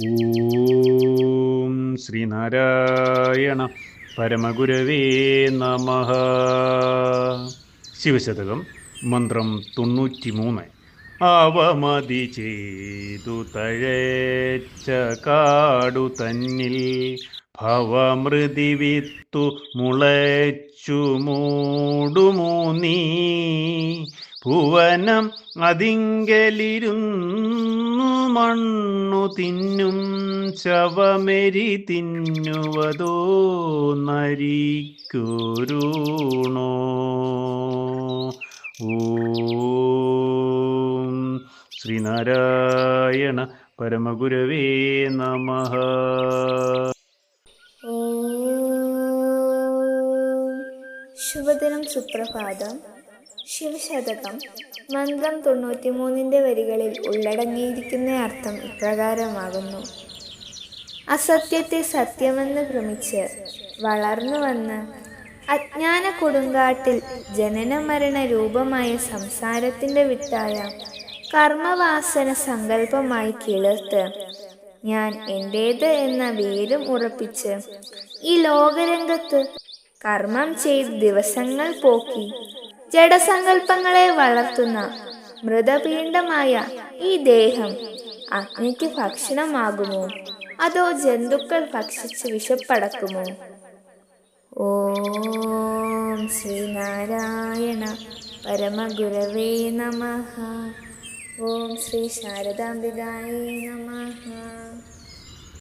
ഓം ശ്രീനാരായണ പരമഗുരവേ നമ. ശിവശതകം മന്ത്രം തൊണ്ണൂറ്റി മൂന്ന് അവമതി ചെയ്തു തഴച്ച കാടു തന്നിൽ ഭവമൃതി വിത്തു മുളച്ചു മൂടുമൂന്നീ ഭുവനം അതിങ്കലിരുന്നു മണ്ണു തിന്നും ചവമെരി തിന്നുവതോ നരിക്കുരുണോ? ഓം ശ്രീനാരായണ പരമഗുരവേ നമ. ശുഭദിനം സുപ്രഭാതം. ശിവശതകം. മന്ത്രം തൊണ്ണൂറ്റിമൂന്നിന്റെ വരികളിൽ ഉള്ളടങ്ങിയിരിക്കുന്ന അർത്ഥം ഇപ്രകാരമാകുന്നു. അസത്യത്തെ സത്യമെന്ന് ഭ്രമിച്ച് വളർന്നു വന്ന് അജ്ഞാന കൊടുങ്കാട്ടിൽ ജനന മരണ രൂപമായ സംസാരത്തിന്റെ വിട്ടായ കർമ്മവാസന സങ്കല്പമായി കിളിർത്ത് ഞാൻ എന്റേത് എന്ന വേരും ഉറപ്പിച്ച് ഈ ലോകരംഗത്ത് കർമ്മം ചെയ്ത് ദിവസങ്ങൾ പോക്കി ജഡസങ്കല്പങ്ങളെ വളർത്തുന്ന മൃതപീണ്ഡമായ ഈ ദേഹം അഗ്നിക്ക് ഭക്ഷണമാകുമോ? അതോ ജന്തുക്കൾ ഭക്ഷിച്ച് വിശപ്പടക്കുമോ? ഓം ശ്രീനാരായണ പരമഗുരവേ നമ. ഓം ശ്രീ ശാരദാംബികായേ നമഃ.